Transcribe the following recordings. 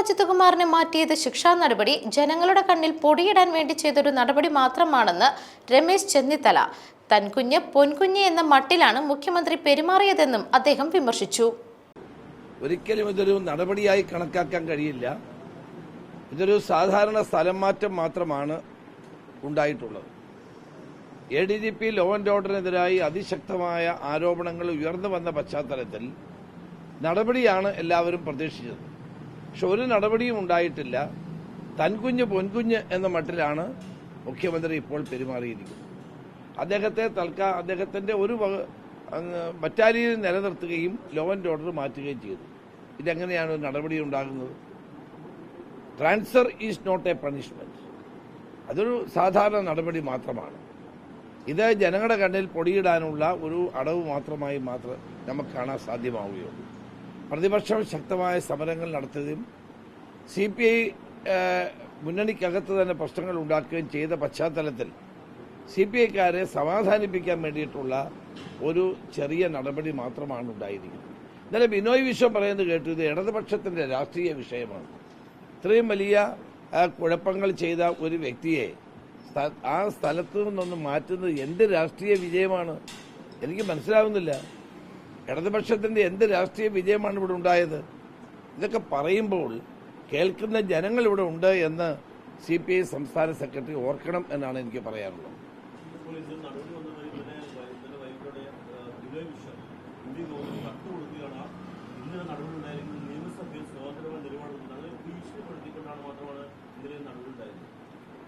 അജിത്കുമാറിനെ മാറ്റിയത് ശിക്ഷാ നടപടി ജനങ്ങളുടെ കണ്ണിൽ പൊടിയിടാൻ വേണ്ടി ചെയ്തൊരു നടപടി മാത്രമാണെന്ന് രമേശ് ചെന്നിത്തല. തൻകുഞ്ഞ് പൊൻകുഞ്ഞ് എന്ന മട്ടിലാണ് മുഖ്യമന്ത്രി പെരുമാറിയതെന്നും അദ്ദേഹം വിമർശിച്ചു. ഒരിക്കലും ഇതൊരു നടപടിയായി കണക്കാക്കാൻ കഴിയില്ല. ഇതൊരു സാധാരണ സ്ഥലം മാറ്റം മാത്രമാണ് ഉണ്ടായിട്ടുള്ളത്. A D G P law and ഓർഡറിനെതിരായി അതിശക്തമായ ആരോപണങ്ങൾ ഉയർന്നു വന്ന പശ്ചാത്തലത്തിൽ നടപടിയാണ് എല്ലാവരും പ്രതീക്ഷിച്ചത്. പക്ഷെ ഒരു നടപടിയും ഉണ്ടായിട്ടില്ല. തൻകുഞ്ഞ് പൊൻകുഞ്ഞ് എന്ന മട്ടിലാണ് മുഖ്യമന്ത്രി ഇപ്പോൾ പെരുമാറിയിരിക്കുന്നത്. അദ്ദേഹത്തെ തൽക്കാ അദ്ദേഹത്തിന്റെ ഒരു ബറ്റാലിയനിൽ നിലനിർത്തുകയും ലോ ആൻഡ് ഓർഡർ മാറ്റുകയും ചെയ്തു. ഇതെങ്ങനെയാണ് ഒരു നടപടി ഉണ്ടാകുന്നത്? Transfer is not a punishment അതൊരു സാധാരണ നടപടി മാത്രമാണ്. ഇത് ജനങ്ങളുടെ കണ്ണിൽ പൊടിയിടാനുള്ള ഒരു അടവ് മാത്രമായി മാത്രം നമുക്ക് കാണാൻ സാധ്യമാവുകയുള്ളൂ. പ്രതിപക്ഷം ശക്തമായ സമരങ്ങൾ നടത്തുകയും സി പി ഐ മുന്നണിക്കകത്ത് തന്നെ പ്രശ്നങ്ങൾ ഉണ്ടാക്കുകയും ചെയ്ത പശ്ചാത്തലത്തിൽ സി പി ഐക്കാരെ സമാധാനിപ്പിക്കാൻ വേണ്ടിയിട്ടുള്ള ഒരു ചെറിയ നടപടി മാത്രമാണ് ഉണ്ടായിരിക്കുന്നത്. ഇന്നലെ ബിനോയ് വിശ്വം പറയുന്നത് കേട്ടു ഇത് ഇടതുപക്ഷത്തിന്റെ രാഷ്ട്രീയ വിഷയമാണ്. ഇത്രയും വലിയ കുഴപ്പങ്ങൾ ചെയ്ത ഒരു വ്യക്തിയെ ആ സ്ഥലത്തു നിന്നൊന്ന് മാറ്റുന്നത് എന്ത് രാഷ്ട്രീയ വിജയമാണ്? എനിക്ക് മനസ്സിലാവുന്നില്ല. ഇടതുപക്ഷത്തിന്റെ എന്ത് രാഷ്ട്രീയ വിജയമാണ് ഇവിടെ ഉണ്ടായത്? ഇതൊക്കെ പറയുമ്പോൾ കേൾക്കുന്ന ജനങ്ങൾ ഇവിടെ ഉണ്ട് എന്ന് സി പി ഐ സംസ്ഥാന സെക്രട്ടറി ഓർക്കണം എന്നാണ് എനിക്ക് പറയാനുള്ളത്.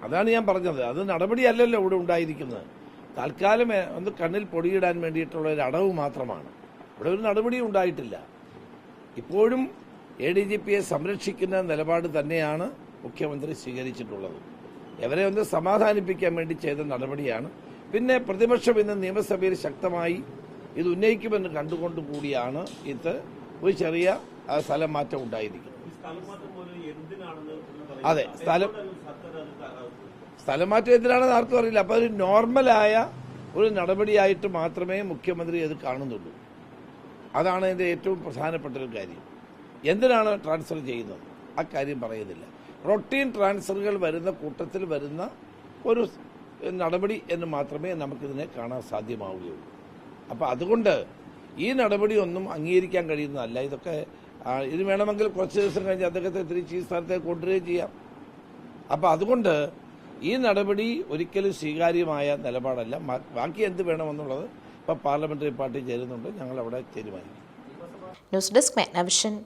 അതാണ് ഞാൻ പറഞ്ഞത്. അത് നടപടിയല്ലല്ലോ ഇവിടെ ഉണ്ടായിരിക്കുന്നത്. തൽക്കാലം ഒന്ന് കണ്ണിൽ പൊടിയിടാൻ വേണ്ടിയിട്ടുള്ള ഒരു അടവ് മാത്രമാണ്. ഇവിടെ ഒരു നടപടി ഉണ്ടായിട്ടില്ല. ഇപ്പോഴും എ ഡി ജി പിയെ സംരക്ഷിക്കുന്ന നിലപാട് തന്നെയാണ് മുഖ്യമന്ത്രി സ്വീകരിച്ചിട്ടുള്ളത്. എവരെ ഒന്ന് സമാധാനിപ്പിക്കാൻ വേണ്ടി ചെയ്ത നടപടിയാണ്. പിന്നെ പ്രതിപക്ഷം ഇന്ന് നിയമസഭയിൽ ശക്തമായി ഇത് ഉന്നയിക്കുമെന്ന് കണ്ടുകൊണ്ട് കൂടിയാണ് ഇത് ഒരു ചെറിയ സ്ഥലം മാറ്റം ഉണ്ടായിരിക്കുന്നത്. അതെ. സ്ഥലം- സ്ഥലം മാറ്റം എന്തിനാണെന്ന് ആർക്കും അറിയില്ല. അപ്പൊ ഒരു നോർമലായ ഒരു നടപടിയായിട്ട് മാത്രമേ മുഖ്യമന്ത്രി അത് കാണുന്നുള്ളൂ. അതാണ് അതിന്റെ ഏറ്റവും പ്രധാനപ്പെട്ട ഒരു കാര്യം. എന്തിനാണ് ട്രാൻസ്ഫർ ചെയ്യുന്നത്? ആ കാര്യം പറയുന്നില്ല. റൊട്ടീൻ ട്രാൻസ്ഫറുകൾ വരുന്ന കൂട്ടത്തിൽ വരുന്ന ഒരു നടപടി എന്ന് മാത്രമേ നമുക്കിതിനെ കാണാൻ സാധ്യമാവുകയുള്ളൂ. അപ്പോൾ അതുകൊണ്ട് ഈ നടപടി ഒന്നും അംഗീകരിക്കാൻ കഴിയുന്നതല്ല. ഇതൊക്കെ ഇത് വേണമെങ്കിൽ കുറച്ച് ദിവസം കഴിഞ്ഞ് അദ്ദേഹത്തെ തിരിച്ച് ഈ സ്ഥലത്തേക്ക് കൊണ്ടുവരികയും ചെയ്യാം. അപ്പോൾ അതുകൊണ്ട് ഈ നടപടി ഒരിക്കലും സ്വീകാര്യമായ നിലപാടല്ല. ബാക്കി എന്ത് വേണമെന്നുള്ളത് ഇപ്പൊ പാർലമെന്ററി പാർട്ടി ചേരുന്നുണ്ട്. ഞങ്ങളവിടെ തീരുമാനിക്കും ന്യൂസ് ഡെസ്ക് മേനവിഷൻ